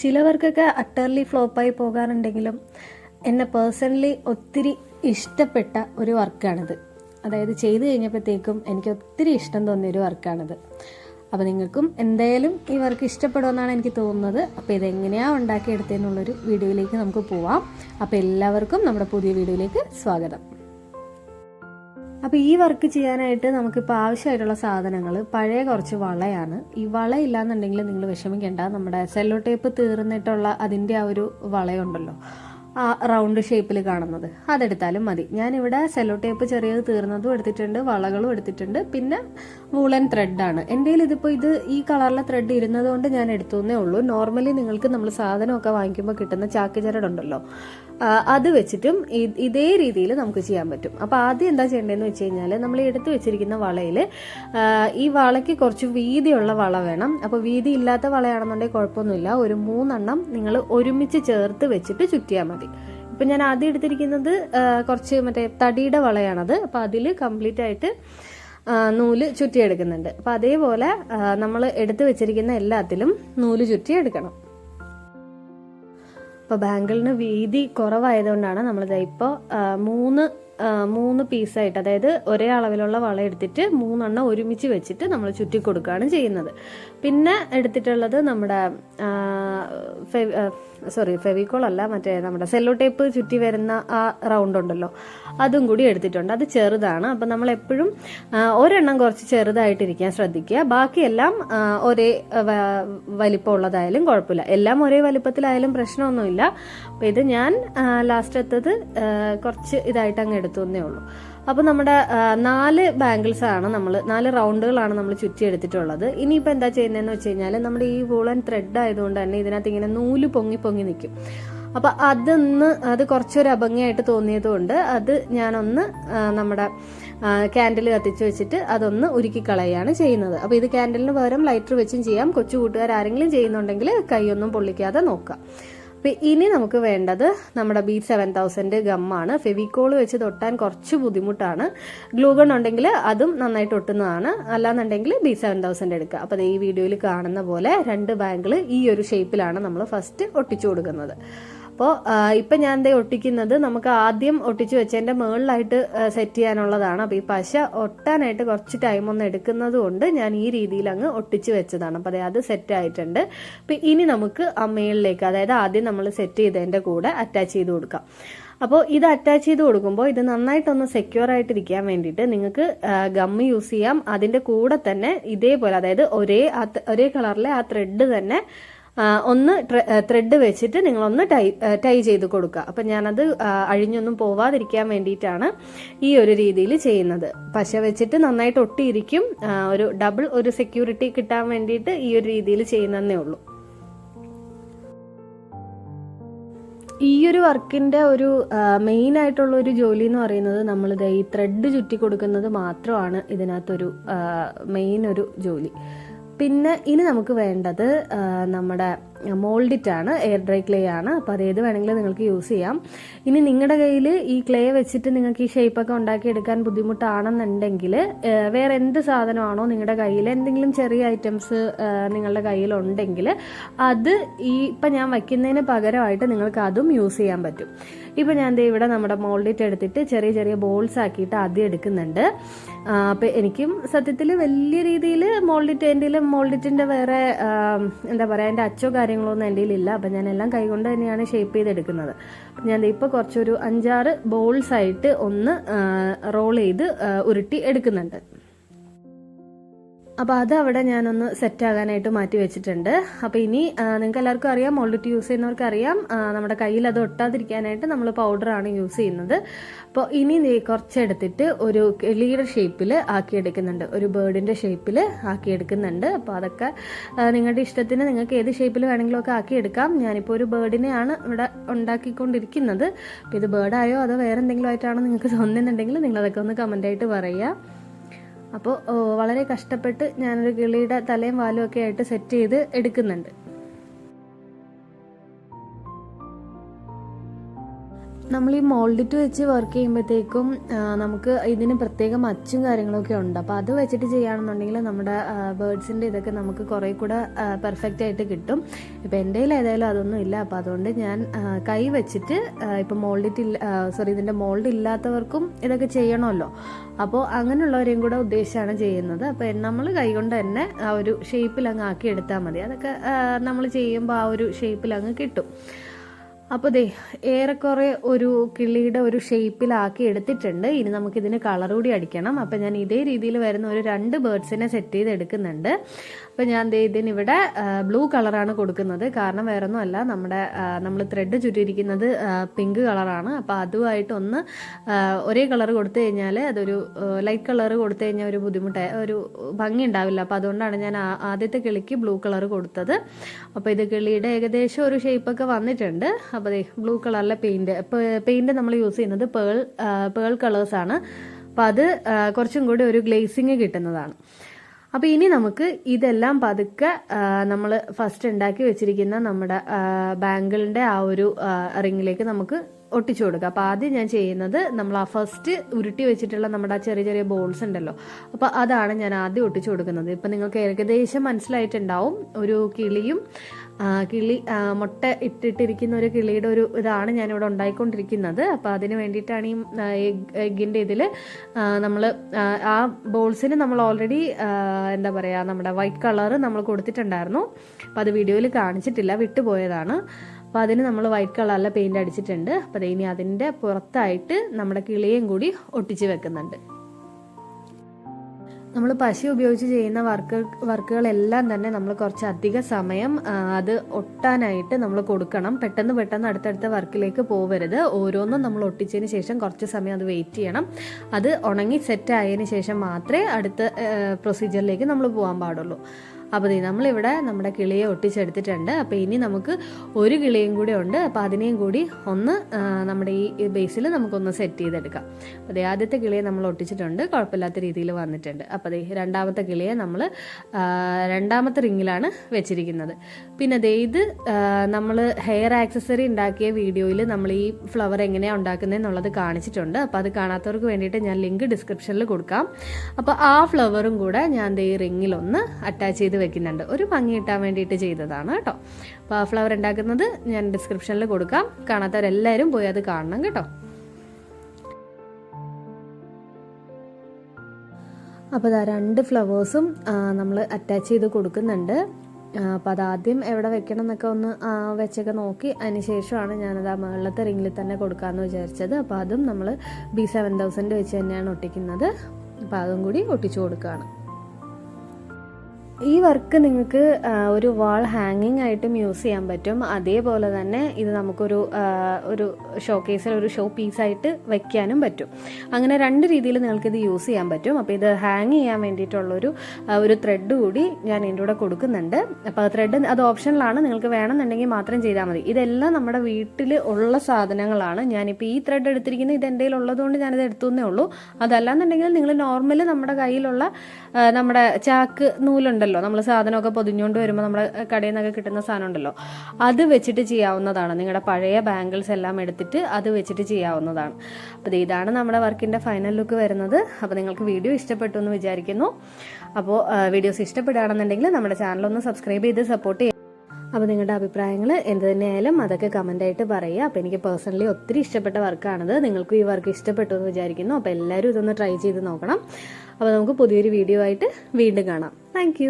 ചിലവർക്കൊക്കെ utterly ഫ്ലോപ്പായി പോകാറുണ്ടെങ്കിലും എന്നെ personally ഒത്തിരി ഇഷ്ടപ്പെട്ട ഒരു വർക്കാണിത്. അതായത് ചെയ്തു കഴിഞ്ഞപ്പോഴത്തേക്കും എനിക്ക് ഒത്തിരി ഇഷ്ടം തോന്നിയൊരു വർക്കാണിത്. അപ്പോൾ നിങ്ങൾക്കും എന്തായാലും ഈ വർക്ക് ഇഷ്ടപ്പെടുമെന്നാണ് എനിക്ക് തോന്നുന്നത്. അപ്പോൾ ഇതെങ്ങനെയാണ് ഉണ്ടാക്കിയെടുത്തതെന്നുള്ളൊരു വീഡിയോയിലേക്ക് നമുക്ക് പോവാം. അപ്പോൾ എല്ലാവർക്കും നമ്മുടെ പുതിയ വീഡിയോയിലേക്ക് സ്വാഗതം. അപ്പോൾ ഈ വർക്ക് ചെയ്യാനായിട്ട് നമുക്കിപ്പോൾ ആവശ്യമായിട്ടുള്ള സാധനങ്ങൾ പഴയ കുറച്ച് വളയാണ്. ഈ വള ഇല്ലാന്നുണ്ടെങ്കിൽ നിങ്ങൾ വിഷമിക്കേണ്ട. നമ്മുടെ സെല്ലോ ടേപ്പ് തീർന്നിട്ടുള്ള അതിന്റെ ആ ഒരു വളയുണ്ടല്ലോ. ആ റൗണ്ട് ഷേപ്പിൽ കാണുന്നത്. അതെടുത്താലും മതി. ഞാനിവിടെ സെലോ ടേപ്പ് ചെറിയത് തീർന്നതും എടുത്തിട്ടുണ്ട് വളകളും എടുത്തിട്ടുണ്ട്. പിന്നെ വൂളൻ ത്രെഡാണ് എന്റെ കയ്യിൽ ഇതിപ്പോൾ ഇത് ഈ കളറിലെ ത്രെഡ് ഇരുന്നത് കൊണ്ട് ഞാൻ എടുത്തുന്നേ ഉള്ളൂ. നോർമലി നിങ്ങൾക്ക് നമ്മൾ സാധനമൊക്കെ വാങ്ങിക്കുമ്പോൾ കിട്ടുന്ന ചാക്ക് ചരടുണ്ടല്ലോ അത് വെച്ചിട്ടും ഇതേ രീതിയിൽ നമുക്ക് ചെയ്യാൻ പറ്റും. അപ്പോൾ ആദ്യം എന്താ ചെയ്യേണ്ടതെന്ന് വെച്ച് കഴിഞ്ഞാൽ നമ്മൾ എടുത്തു വെച്ചിരിക്കുന്ന വളയിൽ ഈ വളയ്ക്ക് കുറച്ച് വീതിയുള്ള വള വേണം. അപ്പോൾ വീതി ഇല്ലാത്ത വളയാണെന്നുണ്ടെങ്കിൽ കുഴപ്പമൊന്നുമില്ല. ഒരു മൂന്നെണ്ണം നിങ്ങൾ ഒരുമിച്ച് ചേർത്ത് വെച്ചിട്ട് ചുറ്റിയാൽ മതി. ഇപ്പം ഞാൻ ആദ്യം എടുത്തിരിക്കുന്നത് കുറച്ച് മറ്റേ തടിയുടെ വളയാണത്. അപ്പോൾ അതിൽ കംപ്ലീറ്റ് ആയിട്ട് നൂൽ ചുറ്റിയെടുക്കുന്നുണ്ട്. അപ്പം അതേപോലെ നമ്മൾ എടുത്തു വെച്ചിരിക്കുന്ന എല്ലാത്തിലും നൂൽ ചുറ്റി എടുക്കണം അപ്പോൾ ബാങ്കിളിന് വീതി കുറവായതുകൊണ്ടാണ് നമ്മളിത് ഇപ്പോൾ മൂന്ന് മൂന്ന് പീസായിട്ട് അതായത് ഒരേ അളവിലുള്ള വള എടുത്തിട്ട് മൂന്നെണ്ണം ഒരുമിച്ച് വെച്ചിട്ട് നമ്മൾ ചുറ്റി കൊടുക്കുകയാണ് ചെയ്യുന്നത്. പിന്നെ എടുത്തിട്ടുള്ളത് നമ്മുടെ സോറി ഫെവിക്കോൾ അല്ല മറ്റേ നമ്മുടെ സെല്ലോ ടേപ്പ് ചുറ്റി വരുന്ന ആ റൗണ്ട് ഉണ്ടല്ലോ. അതും കൂടി എടുത്തിട്ടുണ്ട്. അത് ചെറുതാണ്. അപ്പം നമ്മൾ എപ്പോഴും ഒരെണ്ണം കുറച്ച് ചെറുതായിട്ടിരിക്കാൻ ശ്രദ്ധിക്കുക. ബാക്കിയെല്ലാം ഒരേ വലിപ്പമുള്ളതായാലും കുഴപ്പമില്ല. എല്ലാം ഒരേ വലിപ്പത്തിലായാലും പ്രശ്നമൊന്നുമില്ല. അപ്പം ഇത് ഞാൻ ലാസ്റ്റ് എത്തത് കുറച്ച് ഇതായിട്ട് അങ്ങ് എടുത്തു എന്നേ ഉള്ളൂ. അപ്പോൾ നമ്മുടെ നാല് ബാംഗിൾസ് ആണ് നമ്മൾ നാല് റൗണ്ടുകളാണ് നമ്മൾ ചുറ്റി എടുത്തിട്ടുള്ളത് ഇനിയിപ്പോൾ എന്താ ചെയ്യുന്നതെന്ന് വെച്ച് കഴിഞ്ഞാൽ നമ്മുടെ ഈ വൂളൻ ത്രെഡ് ആയതുകൊണ്ട് തന്നെ ഇതിനകത്ത് ഇങ്ങനെ നൂൽ പൊങ്ങി പൊങ്ങി നിൽക്കും അപ്പോൾ അതൊന്ന് അത് കുറച്ചൊരു അഭംഗിയായിട്ട് തോന്നിയതുകൊണ്ട് അത് ഞാനൊന്ന് നമ്മുടെ ക്യാൻഡിൽ കത്തിച്ച് വെച്ചിട്ട് അതൊന്ന് ഉരുക്കി കളയുകയാണ് ചെയ്യുന്നത്. അപ്പോൾ ഇത് ക്യാൻഡിലിന് പകരം ലൈറ്റർ വെച്ചും ചെയ്യാം. കൊച്ചു കൂട്ടുകാർ ആരെങ്കിലും ചെയ്യുന്നുണ്ടെങ്കിൽ കൈയൊന്നും പൊള്ളിക്കാതെ നോക്കാം അപ്പോൾ ഇനി നമുക്ക് വേണ്ടത് നമ്മുടെ ബി സെവൻ തൗസൻഡ് ഗമ്മാണ്. ഫെവിക്കോൾ വെച്ച് തൊട്ടാൻ കുറച്ച് ബുദ്ധിമുട്ടാണ്. ഗ്ലൂഗൺ ഉണ്ടെങ്കിൽ അതും നന്നായിട്ട് ഒട്ടുന്നതാണ്. അല്ലാന്നുണ്ടെങ്കിൽ ബി സെവൻ തൗസൻഡ് എടുക്കുക. അപ്പോൾ ഈ വീഡിയോയിൽ കാണുന്ന പോലെ രണ്ട് ബാങ്കിൾ ഈ ഒരു ഷേപ്പിലാണ് നമ്മൾ ഫസ്റ്റ് ഒട്ടിച്ചു കൊടുക്കുന്നത്. അപ്പോൾ ഇപ്പം ഞാൻ ദേ ഒട്ടിക്കുന്നത് നമുക്ക് ആദ്യം ഒട്ടിച്ചു വെച്ചതിന്റെ മുകളിലായിട്ട് സെറ്റ് ചെയ്യാനുള്ളതാണ്. അപ്പോൾ ഈ പശ ഒട്ടാനായിട്ട് കുറച്ച് ടൈം ഒന്ന് എടുക്കുന്നത് കൊണ്ട് ഞാൻ ഈ രീതിയിൽ അങ്ങ് ഒട്ടിച്ചു വെച്ചതാണ്. അപ്പോൾ അതെ അത് സെറ്റ് ആയിട്ടുണ്ട്. അപ്പോൾ ഇനി നമുക്ക് ആ മേളിലേക്ക് അതായത് ആദ്യം നമ്മൾ സെറ്റ് ചെയ്തതിന്റെ കൂടെ അറ്റാച്ച് ചെയ്ത് കൊടുക്കാം. അപ്പോൾ ഇത് അറ്റാച്ച് ചെയ്ത് കൊടുക്കുമ്പോൾ ഇത് നന്നായിട്ടൊന്ന് സെക്യൂർ ആയിട്ടിരിക്കാൻ വേണ്ടിയിട്ട് നിങ്ങൾക്ക് ഗമ്മ് യൂസ് ചെയ്യാം. അതിന്റെ കൂടെ തന്നെ ഇതേപോലെ അതായത് ഒരേ ഒരേ കളറിലെ ആ ത്രെഡ് തന്നെ ഒന്ന് ത്രെഡ് വെച്ചിട്ട് നിങ്ങളൊന്ന് ടൈ ടൈ ചെയ്ത് കൊടുക്കുക. അപ്പം ഞാനത് അഴിഞ്ഞൊന്നും പോവാതിരിക്കാൻ വേണ്ടിയിട്ടാണ് ഈ ഒരു രീതിയിൽ ചെയ്യുന്നത്. പശ വെച്ചിട്ട് നന്നായിട്ട് ഒട്ടിയിരിക്കും. ഒരു ഡബിൾ ഒരു സെക്യൂരിറ്റി കിട്ടാൻ വേണ്ടിയിട്ട് ഈ ഒരു രീതിയിൽ ചെയ്യുന്നതന്നേ ഉള്ളൂ. ഈ ഒരു വർക്കിന്റെ ഒരു മെയിൻ ആയിട്ടുള്ള ഒരു ജോലി എന്ന് പറയുന്നത് നമ്മൾ ഈ ത്രെഡ് ചുറ്റി കൊടുക്കുന്നത് മാത്രമാണ് ഇതിനകത്തൊരു മെയിൻ ഒരു ജോലി. പിന്നെ ഇനി നമുക്ക് വേണ്ടത് നമ്മുടെ മോൾഡിറ്റ് ആണ് എയർ ഡ്രൈ ക്ലേ ആണ്. അപ്പോൾ അത് ഏത് വേണമെങ്കിലും നിങ്ങൾക്ക് യൂസ് ചെയ്യാം. ഇനി നിങ്ങളുടെ കയ്യിൽ ഈ ക്ലേ വെച്ചിട്ട് നിങ്ങൾക്ക് ഈ ഷേപ്പൊക്കെ ഉണ്ടാക്കിയെടുക്കാൻ ബുദ്ധിമുട്ടാണെന്നുണ്ടെങ്കിൽ വേറെ എന്ത് സാധനമാണോ നിങ്ങളുടെ കയ്യിൽ എന്തെങ്കിലും ചെറിയ ഐറ്റംസ് നിങ്ങളുടെ കയ്യിലുണ്ടെങ്കിൽ അത് ഈ ഇപ്പം ഞാൻ വയ്ക്കുന്നതിന് പകരമായിട്ട് നിങ്ങൾക്ക് അതും യൂസ് ചെയ്യാൻ പറ്റും. ഇപ്പം ഞാൻ ദേ ഇവിടെ നമ്മുടെ മോൾഡിറ്റ് എടുത്തിട്ട് ചെറിയ ചെറിയ ബോൾസ് ആക്കിയിട്ട് ആദ്യം എടുക്കുന്നുണ്ട്. അപ്പം എനിക്കും സത്യത്തിൽ വലിയ രീതിയിൽ മോൾഡിറ്റ് എന്റെ മോൾഡിറ്റിന്റെ വേറെ എന്താ പറയുക എന്റെ അച്ചോ ഒന്നും എന്റെ ഇല്ല അപ്പം ഞാൻ എല്ലാം കൈകൊണ്ട് തന്നെയാണ് ഷേപ്പ് ചെയ്തെടുക്കുന്നത്. ഞാൻ ഇപ്പോൾ കുറച്ചൊരു അഞ്ചാറ് ബോൾസ് ആയിട്ട് ഒന്ന് റോൾ ചെയ്ത് ഉരുട്ടി എടുക്കുന്നുണ്ട്. അപ്പോൾ അത് അവിടെ ഞാനൊന്ന് സെറ്റ് ആകാനായിട്ട് മാറ്റി വെച്ചിട്ടുണ്ട്. അപ്പോൾ ഇനി നിങ്ങൾക്ക് എല്ലാവർക്കും അറിയാം മോൾഡിറ്റ് യൂസ് ചെയ്യുന്നവർക്ക് അറിയാം. നമ്മുടെ കയ്യിൽ അത് ഒട്ടാതിരിക്കാനായിട്ട് നമ്മൾ പൗഡറാണ് യൂസ് ചെയ്യുന്നത്. അപ്പോൾ ഇനി കുറച്ചെടുത്തിട്ട് ഒരു കിളിയുടെ ഷേപ്പിൽ ആക്കിയെടുക്കുന്നുണ്ട്. ഒരു ബേർഡിന്റെ ഷേപ്പിൽ ആക്കിയെടുക്കുന്നുണ്ട്. അപ്പോൾ അതൊക്കെ നിങ്ങളുടെ ഇഷ്ടത്തിന് നിങ്ങൾക്ക് ഏത് ഷേപ്പിൽ വേണമെങ്കിലും ഒക്കെ ആക്കിയെടുക്കാം. ഞാനിപ്പോൾ ഒരു ബേർഡിനെയാണ് ഇവിടെ ഉണ്ടാക്കിക്കൊണ്ടിരിക്കുന്നത്. അപ്പോൾ ഇത് ബേർഡായോ അതോ വേറെ എന്തെങ്കിലും ആയിട്ടാണോ നിങ്ങൾക്ക് തോന്നുന്നുണ്ടെങ്കിൽ നിങ്ങളതൊക്കെ ഒന്ന് കമന്റായിട്ട് പറയുക. അപ്പോൾ വളരെ കഷ്ടപ്പെട്ട് ഞാനൊരു കിളിയുടെ തലയും വാലും ഒക്കെ ആയിട്ട് സെറ്റ് ചെയ്ത് എടുക്കുന്നുണ്ട്. നമ്മൾ ഈ മോൾഡിറ്റ് വെച്ച് വർക്ക് ചെയ്യുമ്പോഴത്തേക്കും നമുക്ക് ഇതിന് പ്രത്യേകം അച്ചും കാര്യങ്ങളൊക്കെ ഉണ്ട്. അപ്പോൾ അത് വെച്ചിട്ട് ചെയ്യുകയാണെന്നുണ്ടെങ്കിൽ നമ്മുടെ ബേർഡ്സിന്റെ ഇതൊക്കെ നമുക്ക് കുറേ കൂടെ പെർഫെക്റ്റ് ആയിട്ട് കിട്ടും. ഇപ്പോൾ എന്റെ ഏതായാലും അതൊന്നും ഇല്ല. അപ്പോൾ അതുകൊണ്ട് ഞാൻ കൈ വെച്ചിട്ട് ഇപ്പോൾ മോൾഡിറ്റ് ഇല്ല സോറി ഇതിന്റെ മോൾഡ് ഇല്ലാത്തവർക്കും ഇതൊക്കെ ചെയ്യണമല്ലോ. അപ്പോൾ അങ്ങനെയുള്ളവരെയും കൂടെ ഉദ്ദേശിച്ചാണ് ചെയ്യുന്നത്. അപ്പോൾ നമ്മൾ കൈകൊണ്ട് തന്നെ ആ ഒരു ഷേപ്പിൽ അങ്ങ് ആക്കി എടുത്താൽ മതി. അതൊക്കെ നമ്മൾ ചെയ്യുമ്പോൾ ആ ഒരു ഷേപ്പിൽ അങ്ങ് കിട്ടും. അപ്പോൾ ദേ ഏറെക്കുറെ ഒരു കിളിയുടെ ഒരു ഷേപ്പിലാക്കി എടുത്തിട്ടുണ്ട്. ഇനി നമുക്കിതിന് കളർ കൂടി അടിക്കണം. അപ്പോൾ ഞാൻ ഇതേ രീതിയിൽ വരുന്ന ഒരു രണ്ട് ബേർഡ്സിനെ സെറ്റ് ചെയ്ത് എടുക്കുന്നുണ്ട് അപ്പോൾ ഞാൻ ദേ ഇതിനിവിടെ ബ്ലൂ കളറാണ് കൊടുക്കുന്നത്. കാരണം വേറൊന്നും അല്ല നമ്മുടെ നമ്മൾ ത്രെഡ് ചുറ്റിയിരിക്കുന്നത് പിങ്ക് കളറാണ്. അപ്പോൾ അതുമായിട്ട് ഒന്ന് ഒരേ കളർ കൊടുത്തു കഴിഞ്ഞാൽ അതൊരു ലൈറ്റ് കളർ കൊടുത്തു കഴിഞ്ഞാൽ ഒരു ബുദ്ധിമുട്ട് ഒരു ഭംഗി ഉണ്ടാവില്ല. അപ്പോൾ അതുകൊണ്ടാണ് ഞാൻ ആദ്യത്തെ കിളിക്ക് ബ്ലൂ കളർ കൊടുത്തത്. അപ്പോൾ ഇത് കിളിയുടെ ഏകദേശം ഒരു ഷേപ്പൊക്കെ വന്നിട്ടുണ്ട്. അപ്പോൾ ബ്ലൂ കളറിലെ പെയിന്റ് പെയിന്റ് നമ്മൾ യൂസ് ചെയ്യുന്നത് പേൾ പേൾ കളേഴ്സാണ് അപ്പോൾ അത് കുറച്ചും കൂടി ഒരു ഗ്ലേസിങ് കിട്ടുന്നതാണ്. അപ്പോൾ ഇനി നമുക്ക് ഇതെല്ലാം പതുക്കെ നമ്മൾ ഫസ്റ്റ് ഉണ്ടാക്കി വെച്ചിരിക്കുന്ന നമ്മുടെ ബാങ്കിളിന്റെ ആ ഒരു റിങ്ങിലേക്ക് നമുക്ക് ഒട്ടിച്ചു കൊടുക്കുക. അപ്പോൾ ആദ്യം ഞാൻ ചെയ്യുന്നത് നമ്മൾ ആ ഫസ്റ്റ് ഉരുട്ടി വെച്ചിട്ടുള്ള നമ്മുടെ ആ ചെറിയ ചെറിയ ബോൾസ് ഉണ്ടല്ലോ. അപ്പോൾ അതാണ് ഞാൻ ആദ്യം ഒട്ടിച്ചു കൊടുക്കുന്നത്. ഇപ്പം നിങ്ങൾക്ക് ഏകദേശം മനസ്സിലായിട്ടുണ്ടാവും. ഒരു കിളിയും കിളി മുട്ട ഇട്ടിട്ടിരിക്കുന്ന ഒരു കിളിയുടെ ഒരു ഇതാണ് ഞാനിവിടെ ഉണ്ടായിക്കൊണ്ടിരിക്കുന്നത്. അപ്പോൾ അതിന് വേണ്ടിയിട്ടാണ് ഈ എഗ്ഗിന്റെ ഇതിൽ നമ്മൾ ആ ബോൾസിന് നമ്മൾ ഓൾറെഡി എന്താ പറയുക നമ്മുടെ വൈറ്റ് കളർ നമ്മൾ കൊടുത്തിട്ടുണ്ടായിരുന്നു. അപ്പോൾ അത് വീഡിയോയിൽ കാണിച്ചിട്ടില്ല വിട്ടുപോയതാണ്. അപ്പോൾ അതിന് നമ്മൾ വൈറ്റ് കളറിലെ പെയിന്റ് അടിച്ചിട്ടുണ്ട്. അപ്പോൾ ഇനി അതിന്റെ പുറത്തായിട്ട് നമ്മുടെ കിളിയും കൂടി ഒട്ടിച്ച് വെക്കുന്നുണ്ട്. നമ്മൾ പശു ഉപയോഗിച്ച് ചെയ്യുന്ന വർക്ക് വർക്കുകളെല്ലാം തന്നെ നമ്മൾ കുറച്ച് അധിക സമയം അത് ഒട്ടാനായിട്ട് നമ്മൾ കൊടുക്കണം. പെട്ടെന്ന് പെട്ടെന്ന് അടുത്തടുത്ത വർക്കിലേക്ക് പോവരുത്. ഓരോന്നും നമ്മൾ ഒട്ടിച്ചതിന് ശേഷം കുറച്ച് സമയം അത് വെയിറ്റ് ചെയ്യണം. അത് ഉണങ്ങി സെറ്റ് ആയതിനു ശേഷം മാത്രമേ അടുത്ത പ്രൊസീജിയറിലേക്ക് നമ്മൾ പോകാൻ പാടുള്ളൂ. അപ്പോൾ ദേ നമ്മളിവിടെ നമ്മുടെ കിളിയെ ഒട്ടിച്ചെടുത്തിട്ടുണ്ട്. അപ്പോൾ ഇനി നമുക്ക് ഒരു കിളിയും കൂടി ഉണ്ട്. അപ്പോൾ അതിനെയും കൂടി ഒന്ന് നമ്മുടെ ഈ ബേസിൽ നമുക്കൊന്ന് സെറ്റ് ചെയ്തെടുക്കാം. അപ്പോൾ ദേ ആദ്യത്തെ കിളിയെ നമ്മൾ ഒട്ടിച്ചിട്ടുണ്ട്. കുഴപ്പമില്ലാത്ത രീതിയിൽ വന്നിട്ടുണ്ട്. അപ്പോൾ ദേ രണ്ടാമത്തെ കിളിയെ നമ്മൾ രണ്ടാമത്തെ റിങ്ങിലാണ് വെച്ചിരിക്കുന്നത്. പിന്നെ ദേ ഇത് നമ്മൾ ഹെയർ ആക്സസറി ഉണ്ടാക്കിയ വീഡിയോയിൽ നമ്മൾ ഈ ഫ്ലവർ എങ്ങനെയാണ് ഉണ്ടാക്കുന്നത് എന്നുള്ളത് കാണിച്ചിട്ടുണ്ട്. അപ്പോൾ അത് കാണാത്തവർക്ക് വേണ്ടിയിട്ട് ഞാൻ ലിങ്ക് ഡിസ്ക്രിപ്ഷനിൽ കൊടുക്കാം. അപ്പോൾ ആ ഫ്ലവറും കൂടെ ഞാൻ ദേ റിങ്ങിലൊന്ന് അറ്റാച്ച് ചെയ്ത് വെക്കുന്നുണ്ട്. ഒരു ഭംഗി കിട്ടാൻ വേണ്ടിയിട്ട് ചെയ്തതാണ് കേട്ടോ. ഫ്ലവർ ഉണ്ടാക്കുന്നത് ഞാൻ ഡിസ്ക്രിപ്ഷനിൽ കൊടുക്കാം. കാണാത്തവരെല്ലാവരും പോയി അത് കാണണം കേട്ടോ. അപ്പോൾ ആ രണ്ട് ഫ്ലവേഴ്സും നമ്മൾ അറ്റാച്ച് ചെയ്ത് കൊടുക്കുന്നുണ്ട്. അപ്പോൾ അതാദ്യം എവിടെ വെക്കണം എന്നൊക്കെ ഒന്ന് വെച്ചൊക്കെ നോക്കി. അതിന് ശേഷമാണ് ഞാനത് ആ മുകളിലത്തെ റിങ്ങിൽ തന്നെ കൊടുക്കാമെന്ന് വിചാരിച്ചത്. അപ്പോൾ അതും നമ്മൾ ബി സെവൻ തൗസൻഡ് വെച്ച് തന്നെയാണ് ഒട്ടിക്കുന്നത്. അപ്പോൾ അതും കൂടി ഒട്ടിച്ചു കൊടുക്കുകയാണ് ഈ വർക്ക് നിങ്ങൾക്ക് ഒരു വാൾ ഹാങ്ങിങ് ആയിട്ടും യൂസ് ചെയ്യാൻ പറ്റും. അതേപോലെ തന്നെ ഇത് നമുക്കൊരു ഒരു ഷോ കേസിൽ ഒരു ഷോ പീസായിട്ട് വെക്കാനും പറ്റും. അങ്ങനെ രണ്ട് രീതിയിൽ നിങ്ങൾക്ക് ഇത് യൂസ് ചെയ്യാൻ പറ്റും. അപ്പോൾ ഇത് ഹാങ് ചെയ്യാൻ വേണ്ടിയിട്ടുള്ളൊരു ഒരു ത്രെഡ് കൂടി ഞാൻ എന്റെ കൂടെ കൊടുക്കുന്നുണ്ട്. അപ്പോൾ ആ ത്രെഡ് അത് ഓപ്ഷനിലാണ് നിങ്ങൾക്ക് വേണമെന്നുണ്ടെങ്കിൽ മാത്രം ചെയ്താൽ മതി. ഇതെല്ലാം നമ്മുടെ വീട്ടിൽ ഉള്ള സാധനങ്ങളാണ്. ഞാനിപ്പോൾ ഈ ത്രെഡ് എടുത്തിരിക്കുന്നത് ഇത് എന്റെ ഉള്ളതുകൊണ്ട് ഞാനിത് എടുത്തുന്നേ ഉള്ളൂ. അതല്ലാന്നുണ്ടെങ്കിൽ നിങ്ങൾ നോർമൽ നമ്മുടെ കയ്യിലുള്ള നമ്മുടെ ചാക്ക് നൂലുണ്ടല്ലോ നമ്മൾ സാധനമൊക്കെ പൊതിഞ്ഞുകൊണ്ട് വരുമ്പോൾ നമ്മുടെ കടയിൽ നിന്നൊക്കെ കിട്ടുന്ന സാധനം ഉണ്ടല്ലോ അത് വെച്ചിട്ട് ചെയ്യാവുന്നതാണ്. നിങ്ങളുടെ പഴയ ബാങ്കിൾസ് എല്ലാം എടുത്തിട്ട് അത് വെച്ചിട്ട് ചെയ്യാവുന്നതാണ്. അപ്പോൾ ഇതാണ് നമ്മുടെ വർക്കിന്റെ ഫൈനൽ ലുക്ക് വരുന്നത്. അപ്പോൾ നിങ്ങൾക്ക് വീഡിയോ ഇഷ്ടപ്പെട്ടു എന്ന് വിചാരിക്കുന്നു. അപ്പോൾ വീഡിയോസ് ഇഷ്ടപ്പെടുകയാണെന്നുണ്ടെങ്കിൽ നമ്മുടെ ചാനൽ ഒന്ന് സബ്സ്ക്രൈബ് ചെയ്ത് സപ്പോർട്ട് ചെയ്യുക അപ്പോൾ നിങ്ങളുടെ അഭിപ്രായങ്ങൾ എന്ത് തന്നെയായാലും അതൊക്കെ കമന്റായിട്ട് പറയുക. അപ്പോൾ എനിക്ക് പേഴ്സണലി ഒത്തിരി ഇഷ്ടപ്പെട്ട വർക്കാണിത് നിങ്ങൾക്കും ഈ വർക്ക് ഇഷ്ടപ്പെട്ടു എന്ന് വിചാരിക്കുന്നു. അപ്പോൾ എല്ലാവരും ഇതൊന്ന് ട്രൈ ചെയ്ത് നോക്കണം. അപ്പോൾ നമുക്ക് പുതിയൊരു വീഡിയോ ആയിട്ട് വീണ്ടും കാണാം. താങ്ക്